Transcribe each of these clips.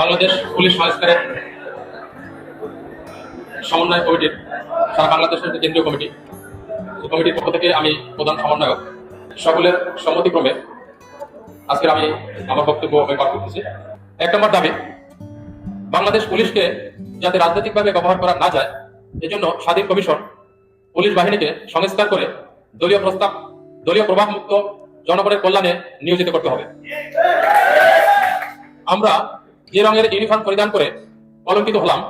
Bangladesh police সংস্কারের সমন্বয় কমিটির, সারা বাংলাদেশের কেন্দ্রীয় কমিটি। কমিটির পক্ষ থেকে আমি প্রধান সমন্বয়ক। সকলের সম্মতিক্রমে আজকের আমি আমার বক্তব্য পাঠ করতেছি। এক নম্বর দাবি, বাংলাদেশ পুলিশকে যাতে রাজনৈতিকভাবে ব্যবহার করা না যায়, এজন্য স্বাধীন কমিশন পুলিশ বাহিনীকে সংস্কার করে দলীয় প্রস্তাব, দলীয় প্রভাব মুক্ত জনগণের কল্যাণে নিয়োজিত করতে হবে। আমরা যে রঙের ইউনিফর্ম পরিধান করে অলঙ্কিত হলাম,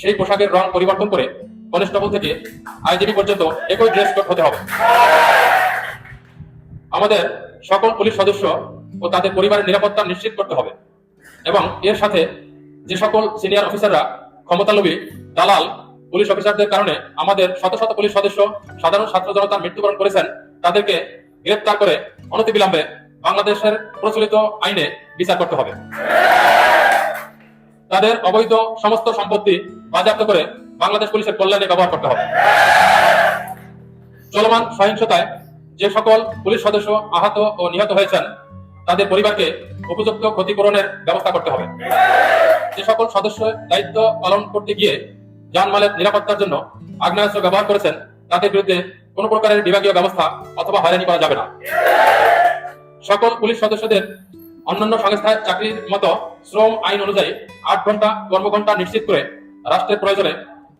সেই পোশাকের রং পরিবর্তন করে কনস্টেবল থেকে আইজিবি পর্যন্ত একই ড্রেস কোড হতে হবে। আমাদের সকল পুলিশ সদস্য ও তাদের পরিবারের নিরাপত্তা নিশ্চিত করতে হবে এবং এর সাথে যে সকল সিনিয়র অফিসাররা ক্ষমতালোভী, দালাল, পুলিশ অফিসারদের কারণে আমাদের শত শত পুলিশ সদস্য, সাধারণ ছাত্র জনতার মৃত্যুবরণ করেছেন, তাদেরকে গ্রেপ্তার করে অনতিবিলম্বে বাংলাদেশের প্রচলিত আইনে বিচার করতে হবে। তাদের অবৈধ সমস্ত সম্পত্তি বাজেয়াপ্ত করে বাংলাদেশ পুলিশের কল্যাণে ব্যবহার করতে হবে। চলমান সহিংসতায় যে সকল পুলিশ সদস্য আহত ও নিহত হয়েছেন, তাদের পরিবারকে উপযুক্ত ক্ষতিপূরণের ব্যবস্থা করতে হবে। যে সকল সদস্য দায়িত্ব পালন করতে গিয়ে জানমালের নিরাপত্তার জন্য আগ্নেয়াস্ত্র ব্যবহার করেছেন, তাদের বিরুদ্ধে কোনো প্রকারের বিভাগীয় ব্যবস্থা অথবা হয়রানি করা যাবে না। সকল পুলিশ সদস্যদের অন্যান্য সংস্থায় চাকরির মতো শ্রম আইন অনুযায়ী আট ঘণ্টা কর্মঘণ্টা নিশ্চিত করে রাষ্ট্রের প্রয়োজনে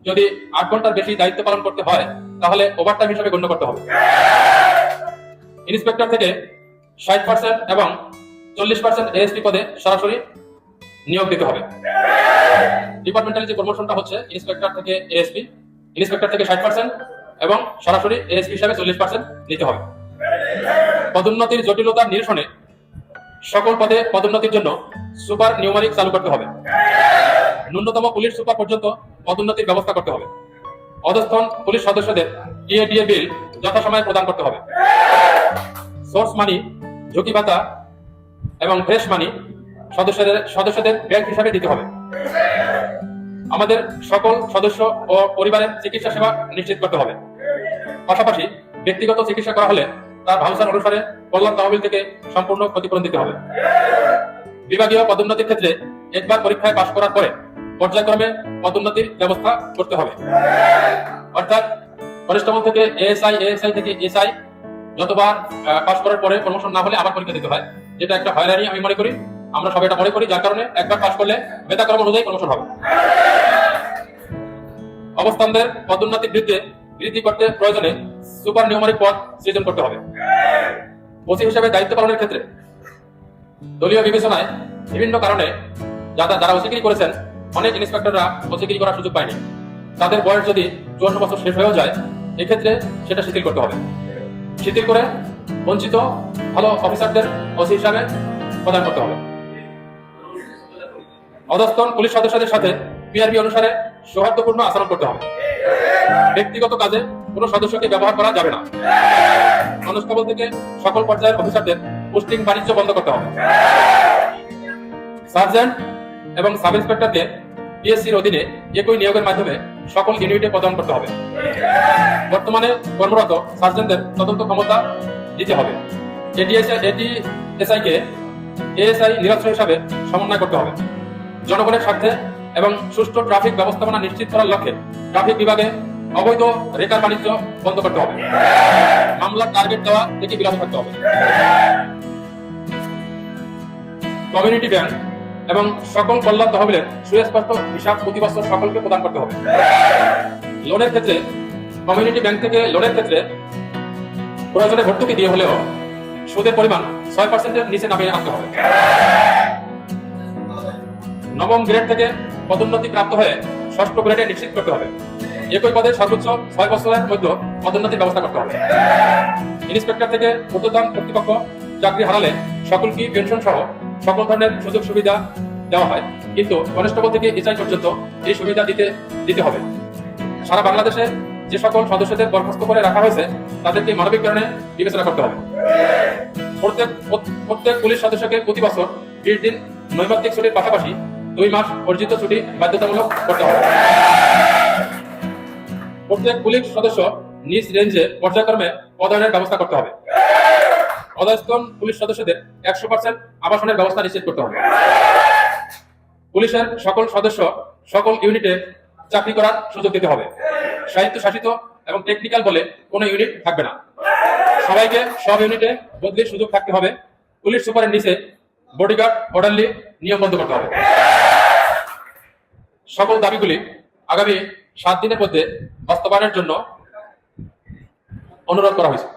যদি আট ঘণ্টার বেশি দায়িত্ব পালন করতে হয়, তাহলে ওভারটাইম হিসেবে গণ্য করতে হবে। ইন্সপেক্টর থেকে ষাট পার্সেন্ট এবং চল্লিশ পার্সেন্ট এএসপি পদে সরাসরি নিয়োগ দিতে হবে। ডিপার্টমেন্টাল যে প্রমোশনটা হচ্ছে ইন্সপেক্টর থেকে এএসপি ইন্সপেক্টর থেকে ষাট পার্সেন্ট এবং সরাসরি এএসপি হিসাবে চল্লিশ পার্সেন্ট নিতে হবে। পদোন্নতির জটিলতা নিরসনে সকল পদে পদোন্নতির জন্য সুপার নিউমারিক চালু করতে হবে। ন্যূনতম পুলিশ সুপার পর্যন্ত পদোন্নতির ব্যবস্থা করতে হবে। অধস্থন পুলিশ সদস্যদের টিএডিএ বিল যথাসময়ে প্রদান করতে হবে। সোর্স মানি, ঝুঁকি ভাতা এবং ফ্রেশ মানি সদস্যদের সদস্যদের ব্যাংক হিসাবে দিতে হবে। আমাদের সকল সদস্য ও পরিবারের চিকিৎসা সেবা নিশ্চিত করতে হবে। পাশাপাশি ব্যক্তিগত চিকিৎসা করা হলে তার ভাউচার অনুসারে কল্যাণ তহবিল থেকে সম্পূর্ণ ক্ষতিপূরণ দিতে হবে। বিভাগীয় পদোন্নতির ক্ষেত্রে একবার পরীক্ষায় পাশ করার পরে পর্যায়ক্রমে পদোন্নতির ব্যবস্থা করতে হবে। অর্থাৎ কনস্টেবল থেকে এএসআই এএসআই থেকে এসআই যতবার পাশ করার পরে প্রমোশন না হলে আবার পরীক্ষা দিতে হয়। যেটা একটা হয়রানি আমি মনে করি, আমরা সবাই এটা মনে করি, যার কারণে একবার পাশ করলে মেধাক্রম অনুযায়ী প্রমোশন হবে। অবস্থানদের পদোন্নতি বৃদ্ধি বৃদ্ধি করতে প্রয়োজনে সুপার নিউমারিক পদ সৃজন করতে হবে। ওসি হিসেবে দায়িত্ব পালনের ক্ষেত্রে দলীয় বিবেচনায় বিভিন্ন কারণে যারা যারা ওসিগিরি করেছেন, অনেক ইন্সপেক্টররা ওসিগিরি করার সুযোগ পায়নি। তাদের বয়স যদি চুয়ান্ন বছর শেষ হয়েও যায়, এক্ষেত্রে সেটা শিথিল করতে হবে। শিথিল করে বঞ্চিত ভালো অফিসারদের ওসি হিসাবে প্রদান করতে হবে। অধস্তন পুলিশ সদস্যদের সাথে পিআরবি অনুসারে সৌহার্দ্যপূর্ণ আচরণ করতে হবে। ব্যক্তিগত কাজে কোনো সদস্যকে ব্যবহার করা যাবে না। কনস্টেবল থেকে সকল পর্যায়ের অফিসারদের পোস্টিং বাণিজ্য বন্ধ করতে হবে। সার্জেন্ট এবং সাব ইন্সপেক্টরকে পিএসসির অধীনে একই নিয়োগের মাধ্যমে সকল ইউনিটে প্রদান করতে হবে। বর্তমানে কর্মরত সার্জেন্টদের তদন্ত ক্ষমতা দিতে হবে। এটিএসআই কে এএসআই নিরস্ত্র হিসাবে সমন্বয় করতে হবে। জনগণের স্বার্থে এবং সুষ্ঠু ট্রাফিক ব্যবস্থাপনা নিশ্চিত করার লক্ষ্যে ট্রাফিক বিভাগে অবৈধ রেকার বাণিজ্য বন্ধ করতে হবে। মামলার টার্গেট দেওয়া থেকে বিরত থাকতে হবে। কমিউনিটি ব্যাংক এবং সকল কল্যাণ তহবিলের সুস্পষ্ট হিসাব প্রতি বছর সকলকে প্রদান করতে হবে। লোনের ক্ষেত্রে কমিউনিটি ব্যাংক থেকে লোনের ক্ষেত্রে প্রয়োজনে ভর্তুকি দিয়ে হলেও সুদের পরিমাণ ছয় পার্সেন্টের নিচে নামিয়ে আনতে হবে। নবম গ্রেড থেকে পদোন্নতি প্রাপ্ত হয়ে ষষ্ঠ গ্রেডে নিশ্চিত করতে হবে। একই পদে সর্বোচ্চ ছয় বছরের মধ্যে পদোন্নতির ব্যবস্থা করতে হবে। ইন্সপেক্টর থেকে ঊর্ধ্বতন কর্তৃপক্ষ চাকরি হারালে সকলকে পেনশন সহ সকল ধরনের সুযোগ সুবিধা দেওয়া হয়। কিন্তু কনস্টেবল থেকে এসআই পর্যন্ত এই সুবিধা দিতে দিতে হবে। সারা বাংলাদেশে যে সকল সদস্যদের বরখাস্ত করে রাখা হয়েছে, তাদেরকে মানবিক কারণে বিবেচনা করতে হবে। প্রত্যেক প্রত্যেক পুলিশ সদস্যকে প্রতি বছর বিশ দিন নৈমিত্তিক ছুটির পাশাপাশি দুই মাস অর্জিত ছুটি বাধ্যতামূলক করতে হবে। প্রত্যেক পুলিশ সদস্য নিজ রেঞ্জে পর্যায়ক্রমে পদায়নের ব্যবস্থা করতে হবে। অধস্তন পুলিশ সদস্যদের একশো পার্সেন্ট আবাসনের ব্যবস্থা নিশ্চিত করতে হবে। পুলিশের সকল সদস্য সকল ইউনিটে চাকরি করার সুযোগ দিতে হবে। সাহিত্য শাসিত এবং টেকনিক্যাল বলে কোনো ইউনিট থাকবে না। সবাইকে সব ইউনিটে বদলির সুযোগ থাকতে হবে। পুলিশ সুপারের নিচে বডিগার্ড অর্ডারলি নিয়ম বন্ধ করতে হবে। সকল দাবিগুলি আগামী সাত দিনের মধ্যে বাস্তবায়নের জন্য অনুরোধ করা হয়েছে।